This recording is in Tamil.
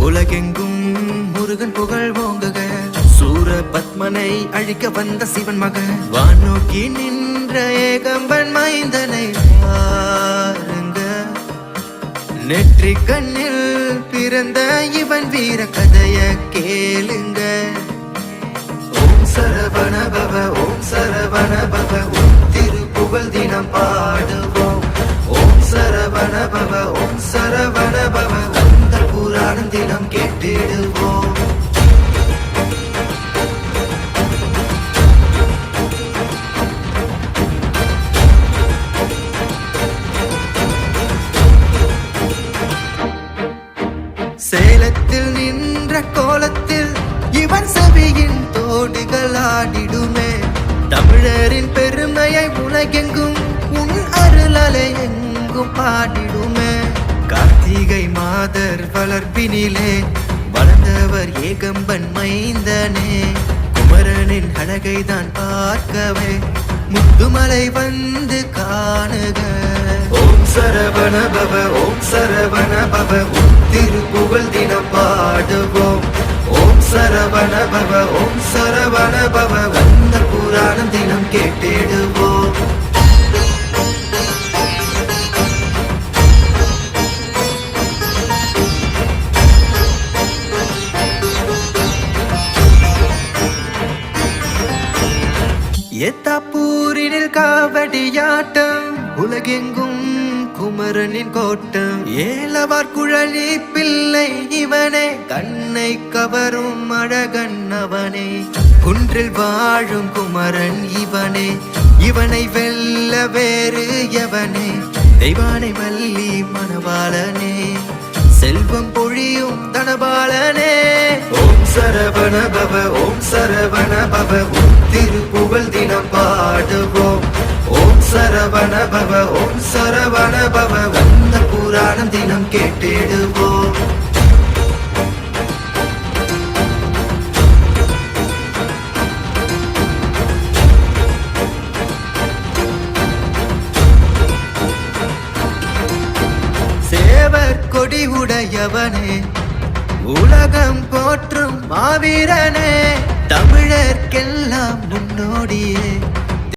உலகெங்கும் முருகன் புகழ் ஓங்குக. சூர பத்மனை அழிக்க வந்த சிவன் மகன். வானோக்கி நின்ற ஏகம்பன் மைந்தனை பாருங்க நெற்றி கண்ணில் பிறந்த இவன் வீர கதைய கே சேலத்தில் நின்ற கோலத்தில் இவன் செவியின் தோடுகள் ஆடிடுமே. தமிழரின் பெருமையை உலகெங்கும் உன் அருளலை எங்கும் பாடிடுமே. கார்த்திகை மாதர் வளர்ப்பினிலே வளர்ந்தவர் ஏகம்பன் மைந்தனே. குமரனின் அழகை தான் பார்க்கவே முத்துமலை வந்து காணுக. ஓம் சரவண பவ ஓம் சரவண பவ உன் திருப்புகழ் தினம் பாடுவோம். ஓம் சரவண பவ ஓம் சரவண பவ வந்த புராணம் தினம் கேட்டிடுவோம். எத்தாப்பூரினில் காவடியாட்டம் உலகெங்கும் குமரனின் கோட்டம். ஏலவார் குழலி பிள்ளை இவனே கண்ணை கவரும் அழகன் அவனே. குன்றில் வாழும் குமரன் இவனே இவனை வெல்ல வேறு எவனே. தெய்வானை வள்ளி மணவாளனே செல்வம் பொழியும் தனபாலனே. ஓம் சரவண பவ ஓம் சரவண பவ. சரவண பவ ஓம் சரவண பவ வந்த புராணம் தினம் கேட்டிடுவோம். கொடி உடையவனே உலகம் போற்றும் மாவீரனே தமிழர்க்கெல்லாம் முன்னோடியே.